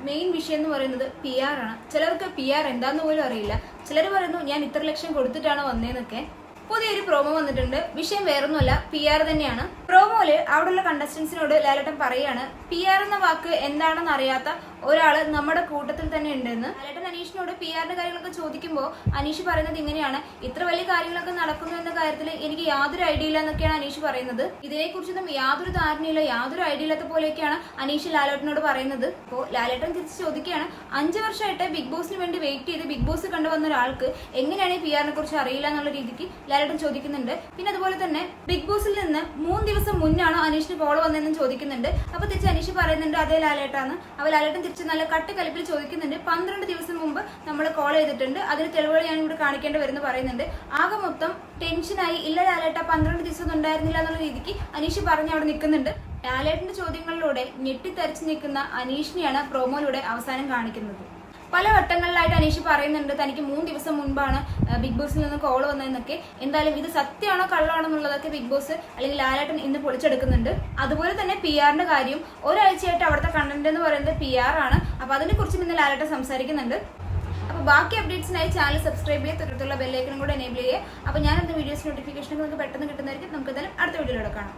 Main വിഷയം എന്ന് പറയുന്നത് പി ആർ ആണ്. ചിലർക്ക് പി ആർ എന്താന്ന് പോലും അറിയില്ല. ചിലർ പറയുന്നു ഞാൻ ഇത്ര ലക്ഷം കൊടുത്തിട്ടാണ് വന്നേന്നൊക്കെ. പുതിയൊരു പ്രോമോ വന്നിട്ടുണ്ട്. വിഷയം വേറൊന്നുമല്ല പി ആർ തന്നെയാണ്. പ്രോമോയിൽ അവിടെയുള്ള കണ്ടസ്റ്റൻസിനോട് ലാലേട്ടൻ പറയാണ് പി ആർ എന്ന വാക്ക് എന്താണെന്ന് അറിയാത്ത ഒരാൾ നമ്മുടെ കൂട്ടത്തിൽ തന്നെ ഉണ്ടെന്ന്. ലാലേട്ടൻ അനീഷിനോട് പി ആറിന്റെ കാര്യങ്ങളൊക്കെ ചോദിക്കുമ്പോൾ അനീഷ് പറയുന്നത് ഇങ്ങനെയാണ് ഇത്ര വലിയ കാര്യങ്ങളൊക്കെ നടക്കുന്നു എന്ന കാര്യത്തിൽ എനിക്ക് യാതൊരു ഐഡിയ ഇല്ല എന്നൊക്കെയാണ് അനീഷ് പറയുന്നത്. ഇതിനെക്കുറിച്ചൊന്നും യാതൊരു ധാരണയില്ല യാതൊരു ഐഡിയ ഇല്ലാത്ത പോലെയൊക്കെയാണ് അനീഷ് ലാലേട്ടനോട് പറയുന്നത്. അപ്പോൾ ലാലേട്ടൻ തിരിച്ച് ചോദിക്കുകയാണ് അഞ്ച് വർഷമായിട്ട് ബിഗ് ബോസിന് വേണ്ടി വെയിറ്റ് ചെയ്ത് ബിഗ് ബോസ് കണ്ടുവന്ന ഒരാൾക്ക് എങ്ങനെയാണ് ഈ പി ആറിനെ കുറിച്ച് അറിയില്ല എന്നുള്ള രീതിക്ക്? ലാലേട്ടൻ ചോദിക്കുന്നുണ്ട്. പിന്നെ അതുപോലെ തന്നെ ബിഗ് ബോസിൽ നിന്ന് മൂന്ന് ദിവസം മുന്നാണ് അനീഷിന് കോൾ വന്നതെന്ന് ചോദിക്കുന്നുണ്ട്. അപ്പൊ തിരിച്ച് അനീഷ് പറയുന്നുണ്ട് അതേ ലാലേട്ടാണ്. അപ്പൊ ലാലേട്ടൻ തിരിച്ച് നല്ല കട്ട് കലിപ്പിൽ ചോദിക്കുന്നുണ്ട്. പന്ത്രണ്ട് ദിവസം മുമ്പ് നമ്മൾ കോൾ ചെയ്തിട്ടുണ്ട്. അതിന് തെളിവുകൾ ഞാൻ ഇവിടെ കാണിക്കേണ്ടി വരുന്നു പറയുന്നുണ്ട്. ആകെ മൊത്തം ടെൻഷനായി ഇല്ല ലാലേട്ട പന്ത്രണ്ട് ദിവസം ഉണ്ടായിരുന്നില്ല എന്നുള്ള രീതിക്ക് അനീഷ് പറഞ്ഞ് അവിടെ നിൽക്കുന്നുണ്ട്. ലാലേട്ടന്റെ ചോദ്യങ്ങളിലൂടെ ഞെട്ടിത്തരച്ചു നിൽക്കുന്ന അനീഷിനെയാണ് പ്രോമോയിലൂടെ അവസാനം കാണിക്കുന്നത്. പല വട്ടങ്ങളിലായിട്ട് അനീഷ് പറയുന്നുണ്ട് തനിക്ക് മൂന്ന് ദിവസം മുൻപാണ് ബിഗ് ബോസിൽ നിന്ന് കോൾ വന്നതെന്നൊക്കെ. എന്തായാലും ഇത് സത്യമാണോ കള്ളമാണോ എന്നുള്ളതൊക്കെ ബിഗ് ബോസ് അല്ലെങ്കിൽ ലാലേട്ടൻ ഇന്ന് പൊളിച്ചെടുക്കുന്നുണ്ട്. അതുപോലെ തന്നെ പി ആറിന്റെ കാര്യം ഒരാഴ്ചയായിട്ട് അവിടുത്തെ കണ്ടന്റ് എന്ന് പറയുന്നത് പി ആർ ആണ്. അപ്പൊ അതിനെ കുറിച്ചും ഇന്ന് ലാലേട്ടൻ സംസാരിക്കുന്നുണ്ട്. അപ്പൊ ബാക്കി അപ്ഡേറ്റ്സിനായി ചാനൽ സബ്സ്ക്രൈബ് ചെയ്യുക തൊട്ടടുത്തുള്ള ബെല്ലൈക്കനും കൂടെ എനേബിൾ ചെയ്യുക. അപ്പൊ ഞാൻ വീഡിയോസ് നോട്ടിഫിക്കേഷനൊക്കെ നിങ്ങൾക്ക് പെട്ടെന്ന് കിട്ടുന്നതായിരിക്കും. നമുക്ക് എന്തായാലും അടുത്ത വീഡിയോയിലൂടെ കാണാം.